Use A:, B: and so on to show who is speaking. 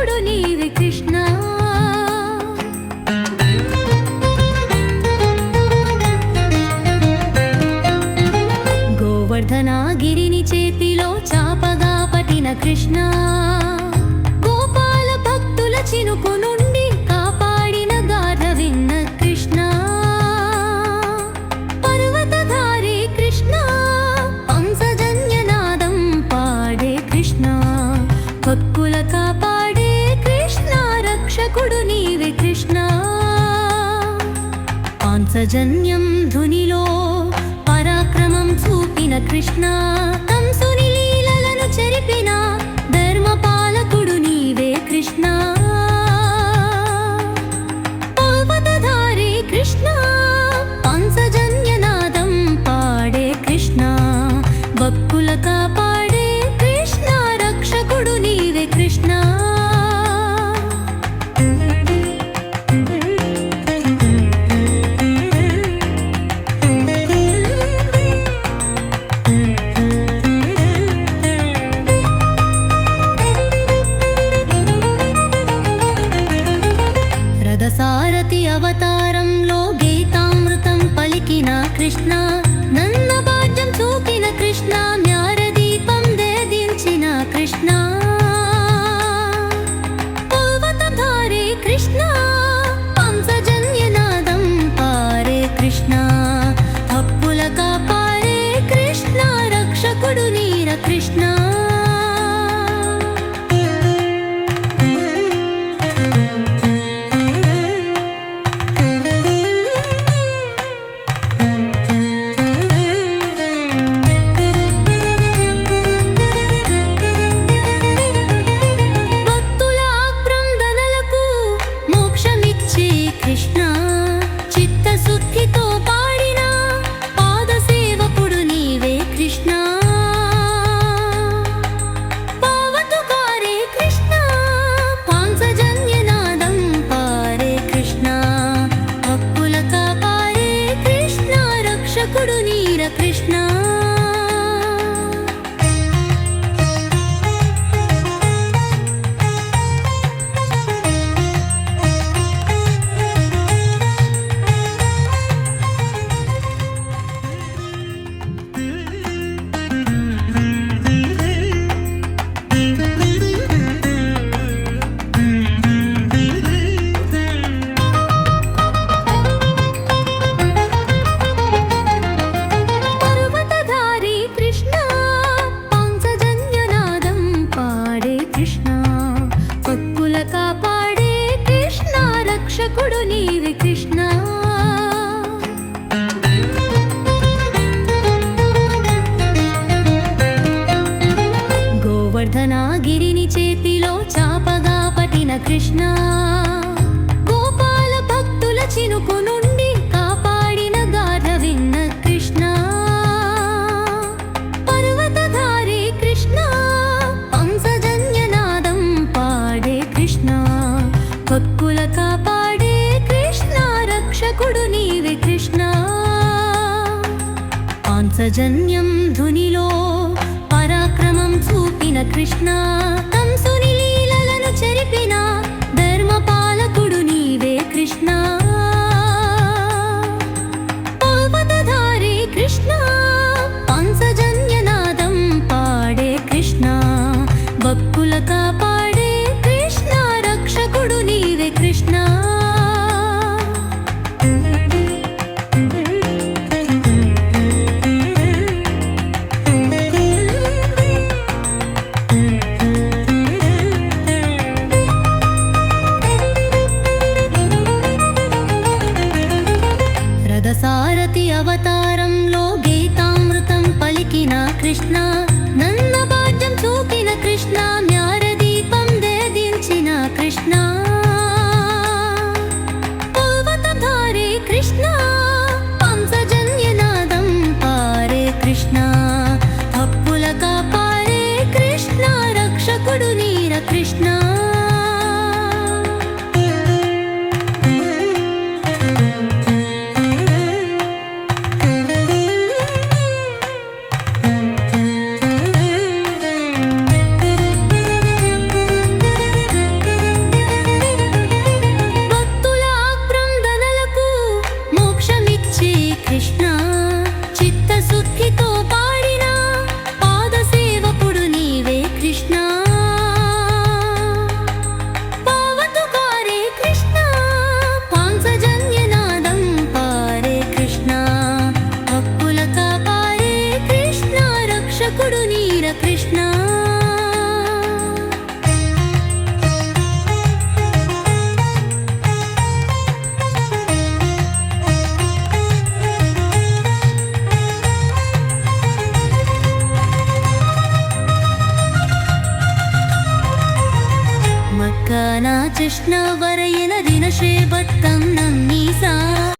A: నీవే కృష్ణ. గోవర్ధనాగిరిని చేతిలో చాపగా పట్టిన కృష్ణ. గోపాల భక్తుల చినుకును కృష్ణ. పాంచజన్యం ధునిలో పరాక్రమం చూపిన కృష్ణ. కంసుని రథసారథి అవతారంలో గీతామృతం పలికిన కృష్ణ నన్న భాగ్యం చూపిన కృష్ణ జ్ఞానదీపం దేదించిన కృష్ణ. పర్వతధారి కృష్ణ పంచజన్యనాదం పారే కృష్ణ. తప్పుల కాపాడే కృష్ణ రక్షకుడు నీర కృష్ణ. పట్టిన గోపాల భక్తుల చినుకు నుండి కాపాడిన గాథ విన్న కృష్ణ. పర్వతధారి కృష్ణ హంసజన్యనాదం పాడే కృష్ణ. భక్తుల కాపాడే కృష్ణ రక్షకుడు నీవే కృష్ణ. పాంసజన్యం ధునిలో పరాక్రమం చూపిన కృష్ణ. कृष्णवरयन दिनशेभत्तं नम्नीसा